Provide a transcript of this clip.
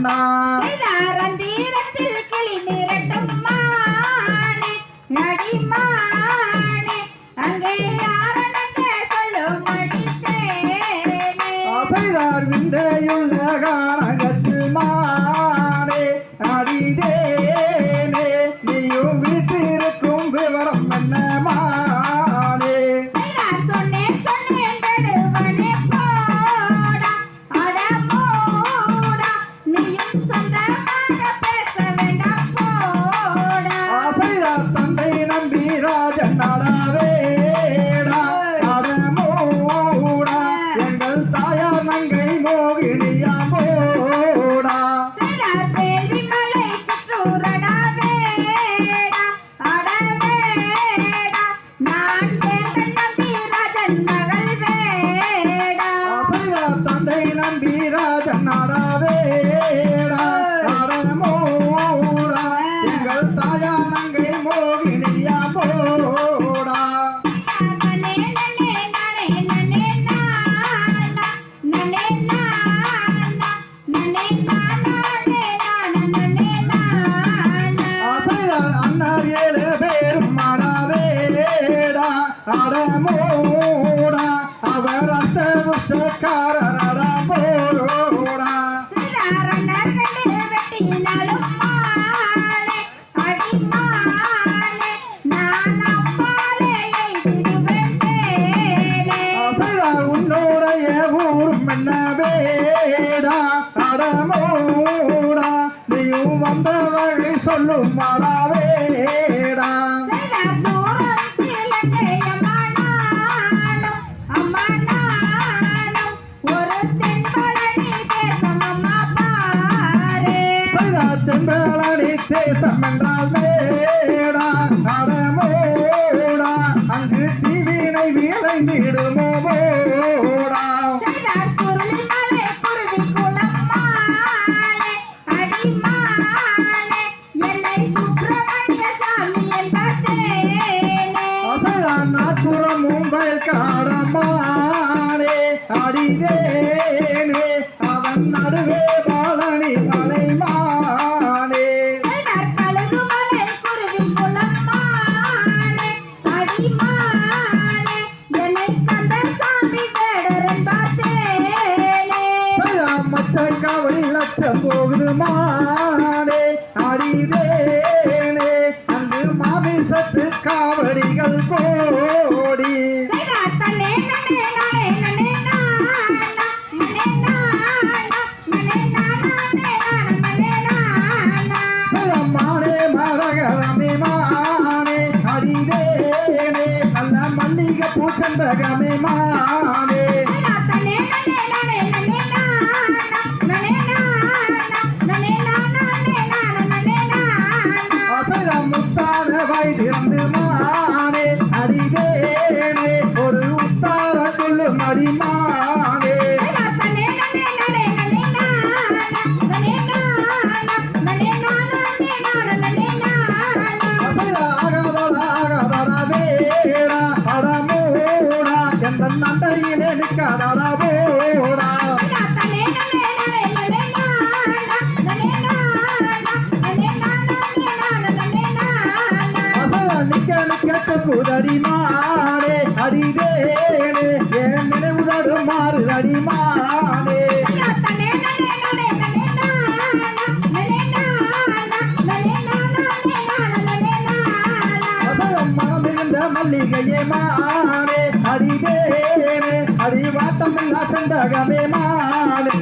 んばん。Ragazzi. மன்னர் ஏழு பேரும் மடவேடா அடமோடா. அவர் அசதுஷக்காரடா போடா உன்னோடைய ஊர் மன்னவேடா அடமோடா. நீயும் வந்தவர்கள் சொல்லும் மடாவே தேசம் என்றால் மேடா அடமோடா அங்கு தீவினை விளைந்திடுமோ போடா காட for the mind. சாதவாய் இருந்து புதடி மானே அடிவேனே என் நினைவுதடும் மாறு அடி மானே மல்லிகையே மானே அடிவேனே அடி வாட்டமில்லா செண்டகமே மானே.